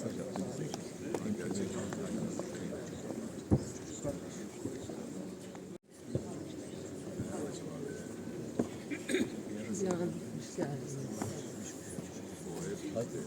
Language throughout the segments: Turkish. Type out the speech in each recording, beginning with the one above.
Yani Hadi.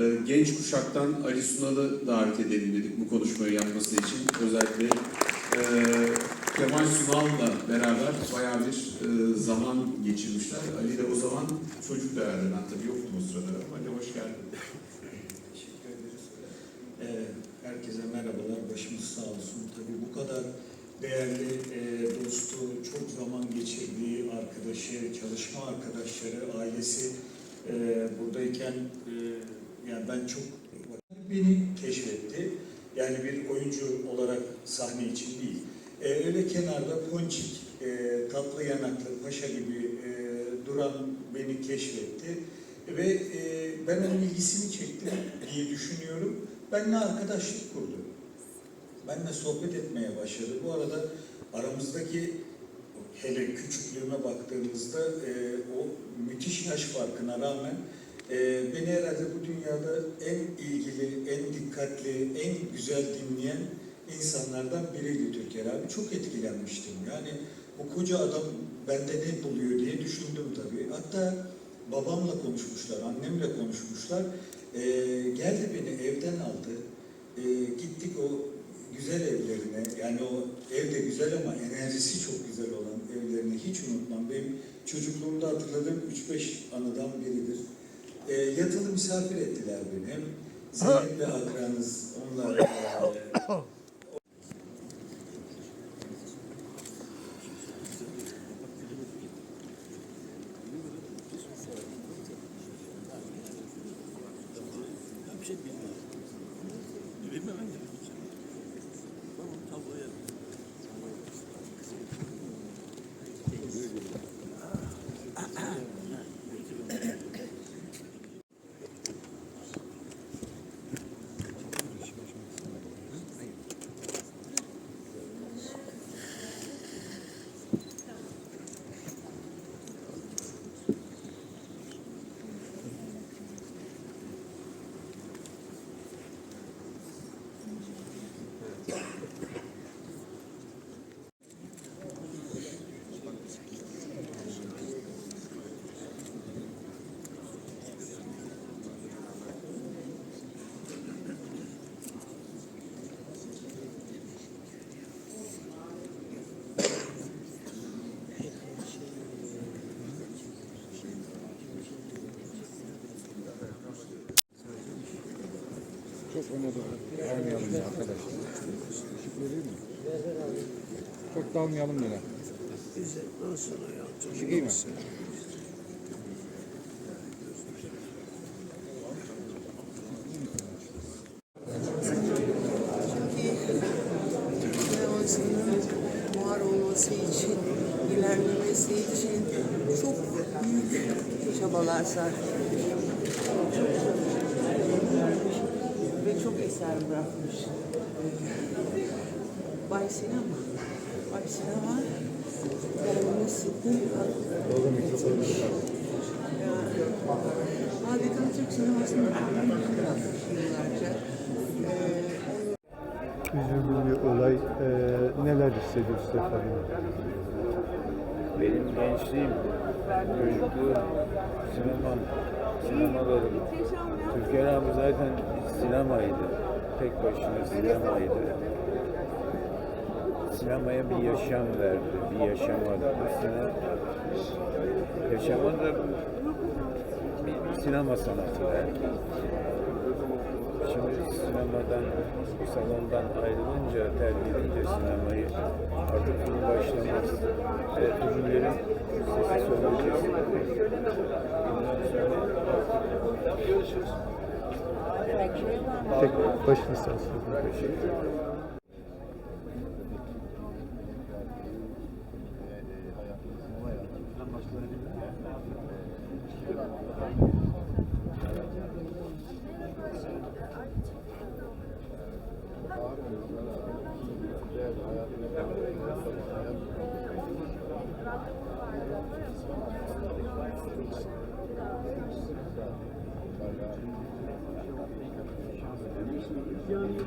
Ee, genç kuşaktan Ali Sunal'ı davet edelim dedik bu konuşmayı yapması için. Özellikle e, Kemal Sunal'la beraber bayağı bir e, zaman geçirmişler. Ali de o zaman çocuk herhalde. Ben tabii yoktum o sırada. Ali hoş geldin. Teşekkür ederiz. Ee, herkese merhabalar, başımız sağ olsun. Tabii bu kadar değerli e, dostu, çok zaman geçirdiği arkadaşı, çalışma arkadaşları, ailesi e, buradayken e, yani ben çok beni keşfetti. Yani bir oyuncu olarak sahne için değil. E, öyle kenarda ponçik, e, tatlı yanaklı, paşa gibi e, duran beni keşfetti. Ve e, ben onun ilgisini çektim diye düşünüyorum. Benimle arkadaşlık kurdu. Benimle sohbet etmeye başladı. Bu arada aramızdaki hele küçüklüğüme baktığımızda e, o müthiş yaş farkına rağmen e, beni herhalde bu dünyada en ilgili, en dikkatli, en güzel dinleyen insanlardan biriydi Türker abi. Çok etkilenmiştim. Yani bu koca adam bende ne buluyor diye düşündüm tabii. Hatta babamla konuşmuşlar, annemle konuşmuşlar. Ee, geldi beni evden aldı. Ee, gittik o güzel evlerine. Yani o ev de güzel ama enerjisi çok güzel olan evlerini hiç unutmam. Benim çocukluğumda hatırladığım 3-5 anıdan biridir. Ee, yatılı misafir ettiler beni. Hem Zeynep'le akranız, onlar e, Çok öne doğru dalmayalım ya arkadaşlar. Işık vereyim mi? Çok dalmayalım böyle. Işık iyi mi? var olması için, ilerlemesi için çok büyük çabalar sarf etmiş. Çok eser bırakmış. Bay Sinema. Bay Sinema gelmesinde Ya, Harika Türk sinemasının yıllarca. Üzüldüğüm bir olay. Ee, neler hissediyorsunuz efendim? Benim gençliğim, çocukluğum, sinemam, sinemalarım. Türker abi zaten sinemaydı. Tek başına sinemaydı. Sinemaya bir yaşam verdi, bir yaşamadı. Bu sine, yaşama da bir sinema sanatı verdi. Şimdi sinemadan, bu salondan ayrılınca, terk edince sinemayı artık film başlamaz. Ve ürünlerin sesi söyleyeceğiz. Tek başınız sağ olsun. Yani